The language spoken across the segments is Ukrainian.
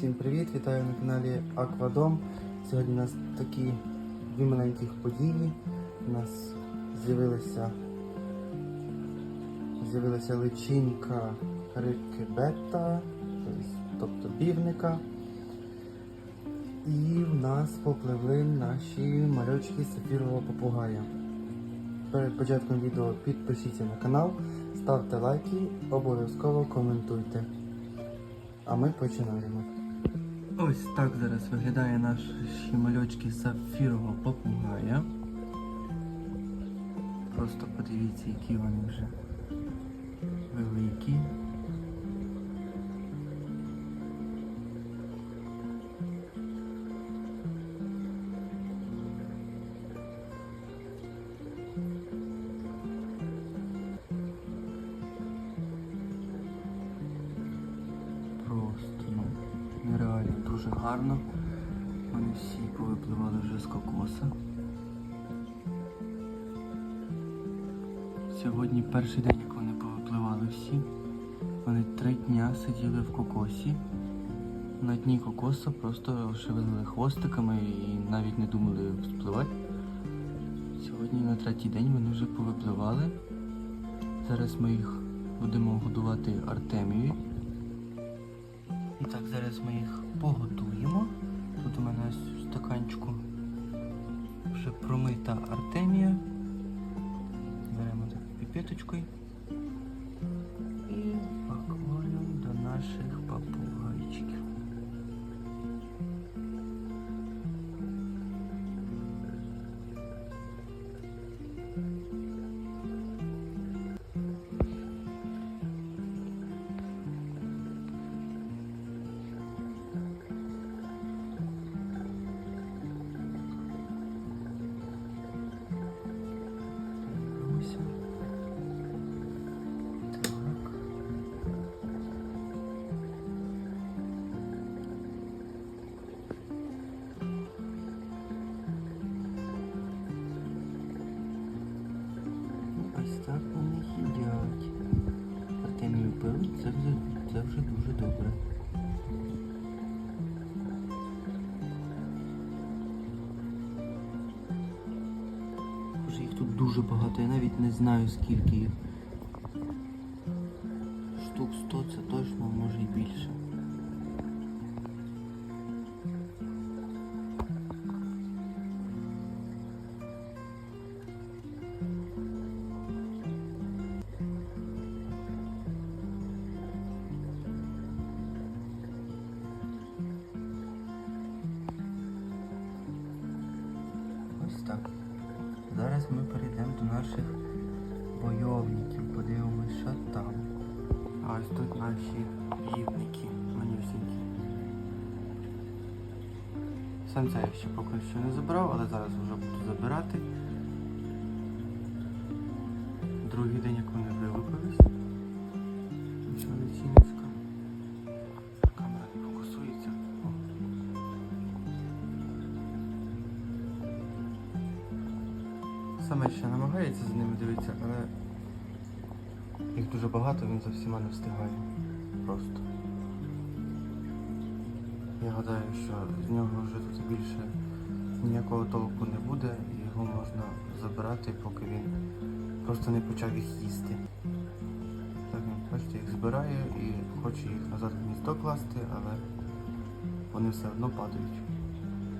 Всім привіт! Вітаю на каналі Аквадом. Сьогодні у нас такі дві маленьких події. У нас з'явилася з'явилася личинка рибки бета, тобто півника. І в нас попливли наші мальочки сапірового попугая. Перед початком відео підпишіться на канал, ставте лайки, обов'язково коментуйте. А ми починаємо. Ось так зараз виглядає наші мальочки сапфірового попугая. Просто подивіться, які вони вже великі. Гарно. Вони всі повипливали вже з кокоса. Сьогодні перший день, як вони повипливали всі. Вони три дня сиділи в кокосі. На дні кокоса просто шевелили хвостиками і навіть не думали спливати. Сьогодні на третій день вони вже повипливали. Зараз ми їх будемо годувати Артемією. І так, зараз ми їх поготуємо. Тут у мене в стаканчику вже промита артемія. Беремо так піпеточкою це вже, дуже добре. Боже, їх тут дуже багато, я навіть не знаю скільки їх. Штук 100 це точно, може і більше. Так. Зараз ми перейдемо до наших бойовників, подивимось, що там. А ось тут наші півники, манюсінькі. Самця я ще поки що не забрав, але зараз вже буду забирати. Другий день, як вони дивитися, але їх дуже багато, він за всіма не встигає. Просто. Я гадаю, що з нього вже тут більше ніякого толку не буде, і його можна забирати, поки він просто не почав їх їсти. Так він, бачите, їх збирає і хоче їх назад в гніздо класти, але вони все одно падають.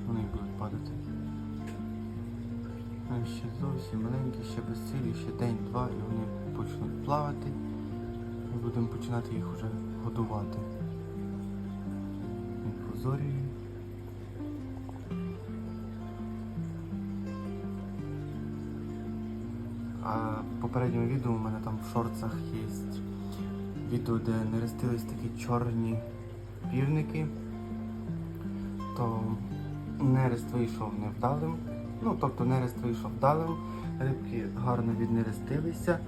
Вони будуть падати. Вони ще зовсім маленькі, ще безсилі, ще день-два і вони почнуть плавати. Ми будемо починати їх вже годувати. Інфузорією. А в попередньому відео у мене там в шорцах є відео, де нерестились такі чорні півники, то нерест вийшов невдалим. Ну, тобто нерест вийшов вдалим, рибки гарно віднерестилися,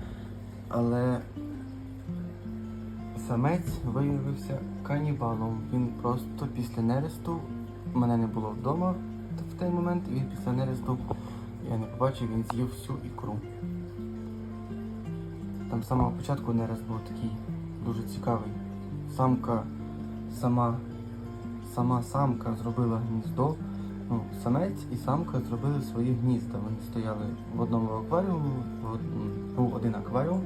але самець виявився канібалом. Він просто після нересту, мене не було вдома в той момент, і він після нересту, я не побачив, він з'їв всю ікру. Там з самого початку нерест був такий дуже цікавий. Самка сама сама самка зробила гніздо. Ну, самець і самка зробили свої гнізда. Вони стояли в одному акваріумі, в од- був один акваріум,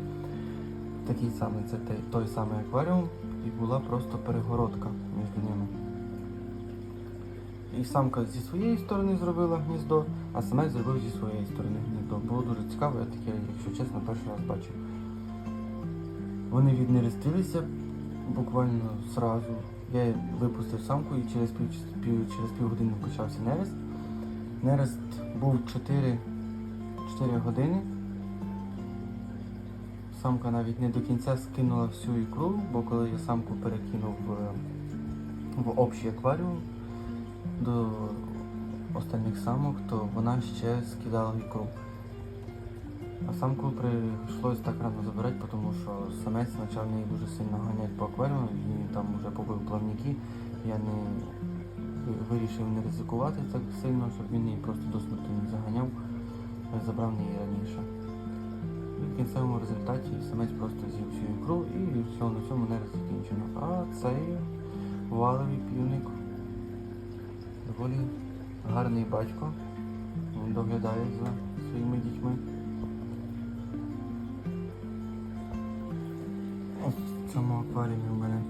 такий самий, це той, той самий акваріум, і була просто перегородка між ними. І самка зі своєї сторони зробила гніздо, а самець зробив зі своєї сторони гніздо. Було дуже цікаво, я таке, якщо чесно, перший раз бачив. Вони віднерестилися буквально зразу. Я випустив самку і через пів, пів, через півгодини почався нерест. Нерест був 4, 4 години. Самка навіть не до кінця скинула всю ікру, бо коли я самку перекинув в, в общий акваріум до останніх самок, то вона ще скидала ікру. А самку прийшлось так рано забирати, тому що самець почав неї дуже сильно ганяти по акваріуму, він там вже побив плавники. Я не вирішив не ризикувати так сильно, щоб він її просто до смерті не заганяв. Забрав її раніше. І в кінцевому результаті самець просто з'їв всю ікру і все, на цьому не закінчено. А цей валовий півник доволі гарний батько. Він доглядає за своїми дітьми. Цьому акваріумі в мене.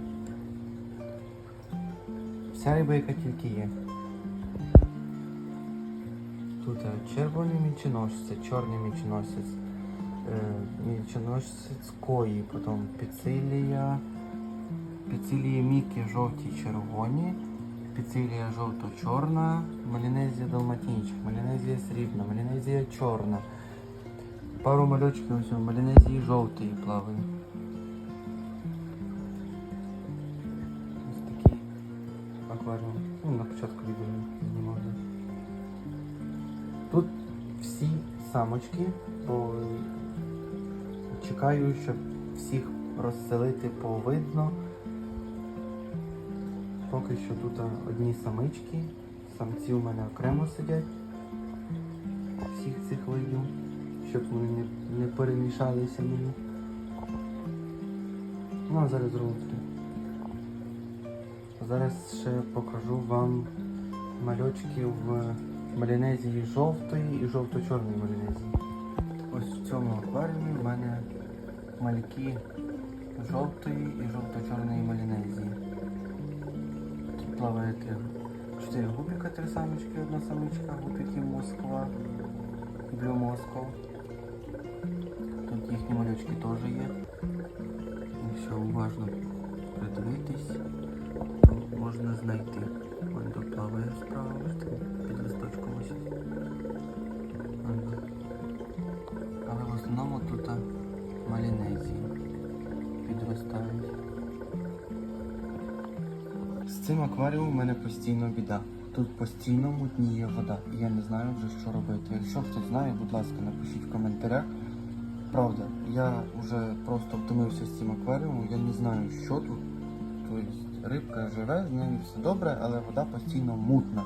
Вся риба, яка тільки є. Тут е, червоний міченосець, чорний міченосець, е, міченосець кої, потім піцилія, піцилії мікі жовті червоні, піцилія жовто-чорна, малінезія далматинчик, малінезія срібна, малінезія чорна. Пару мальочків малінезії жовтої плаває. Ну, на початку відео знімав. да. Тут всі самочки, бо чекаю, щоб всіх розселити повидно. Поки що тут одні самички, самці у мене окремо сидять. Всіх цих видів, щоб вони не, не перемішалися мені. Ну а зараз зробимо. Зараз ще покажу вам мальочки в малінезії жовтої і жовто-чорної малінезії. Ось в цьому акваріумі в мене мальки жовтої і жовто-чорної малінезії. Тут три- чотири губіка, три самочки, одна самичка, губіки Москва, Блю Москов. Тут їхні малючки теж є. Якщо уважно придивитись, можна знайти. Вон плаває справа, під листочком ось. Але в основному тут малінезії підростають. З цим акваріумом у мене постійно біда. Тут постійно мутніє вода, і я не знаю вже що робити. Якщо хтось знає, будь ласка, напишіть в коментарях. Правда, я вже просто втомився з цим акваріумом, я не знаю, що тут. Тобто рибка живе, з нею все добре, але вода постійно мутна.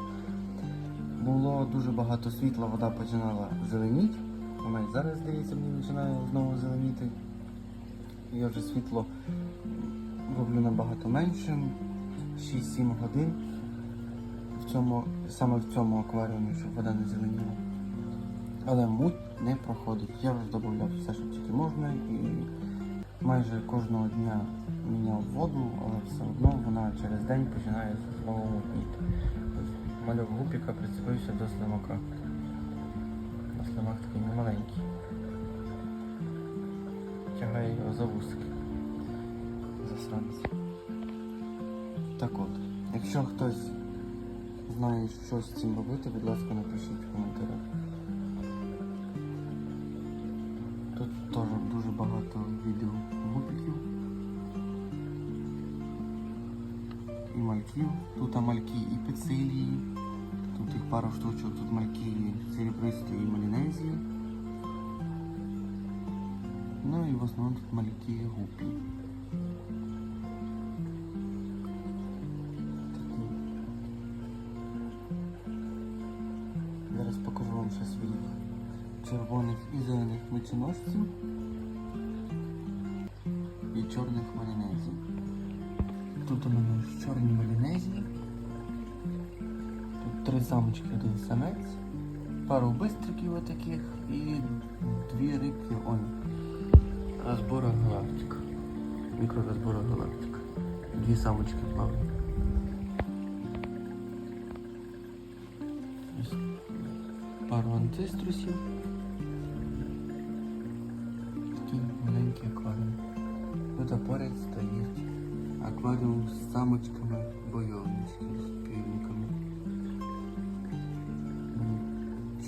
Було дуже багато світла, вода починала зеленіти. У мене зараз, здається, мені починає знову зеленіти. Я вже світло роблю набагато меншим. 6-7 годин в цьому, саме в цьому акваріумі, щоб вода не зеленіла. Але муть не проходить. Я вже додавав все, що тільки можна, і майже кожного дня міняв воду, але все одно вона через день починає знову мутніти. Мальок гупіка прицепився до слимака. А слимак такий немаленький. Тягає його за вусики. Засранець. Так от, якщо хтось знає, що з цим робити, будь ласка, напишіть в коментарях. Мальки і пецилії, тут їх пару штучок, тут мальки серебристої і малінезії. Ну і в основному тут мальки гупі. Зараз покажу вам ще своїх червоних і зелених меченосців і чорних малінезій. Тут у мене чорні малінезії три самочки, один самець, пару бистриків отаких і дві рибки он. Розбора галактика. Мікророзбора галактика. Дві самочки плавають. Пару антиструсів. Такий маленький акваріум. Тут поряд стоїть акваріум з самочками бойовницькі,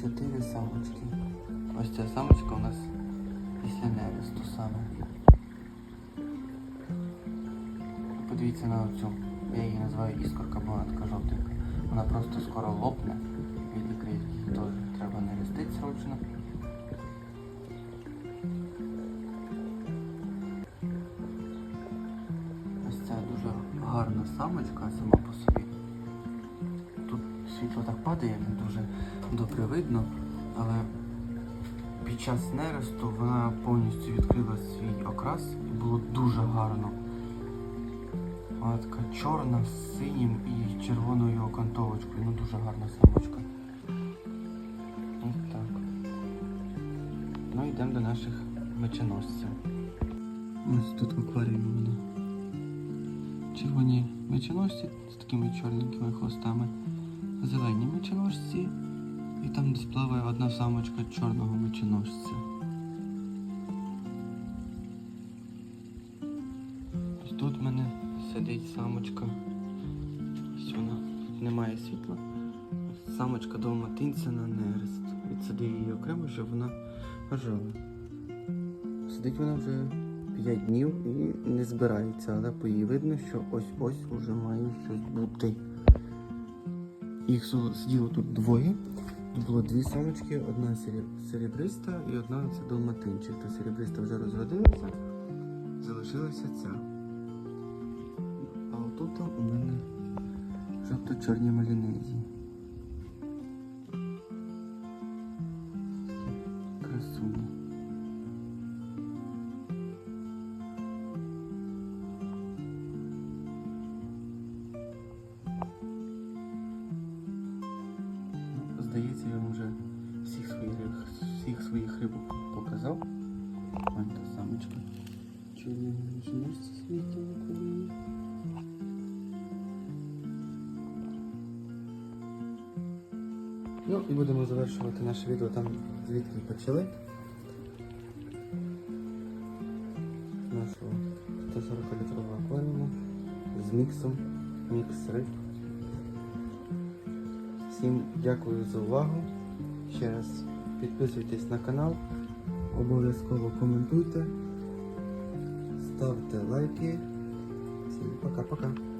Чотири самочки. Ось ця самочка у нас після нересту саме. Подивіться на оцю. Я її називаю іскорка, така жовтенька. Вона просто скоро лопне від ікри. Теж треба нерестити срочно. Ось ця дуже гарна самочка сама світло так падає, не дуже добре видно, але під час нересту вона повністю відкрила свій окрас і було дуже гарно. Вона така чорна з синім і червоною окантовочкою. Ну дуже гарна самочка. Ось так. Ну йдемо до наших меченосців. Ось тут в акваріумі вона. Червоні меченосці з такими чорненькими хвостами. Зелені меченосці. І там десь плаває одна самочка чорного меченосця. Ось тут в мене сидить самочка. Ось вона. Немає світла. Самочка далматинця на нерест. Відсади її окремо, щоб вона рожала. Сидить вона вже 5 днів і не збирається, але по їй видно, що ось-ось уже має щось бути. Їх сиділо тут двоє. Тут було дві самочки, одна серебриста і одна це долматинчик. Та серебриста вже розродилася, залишилася ця. А отут у мене жовто-чорні малінезі. Ну і будемо завершувати наше відео там, звідки почали. Нашого 140 літрового акваріуму з міксом, мікс риб. Всім дякую за увагу. Ще раз підписуйтесь на канал, обов'язково коментуйте, ставте лайки. Всім пока-пока.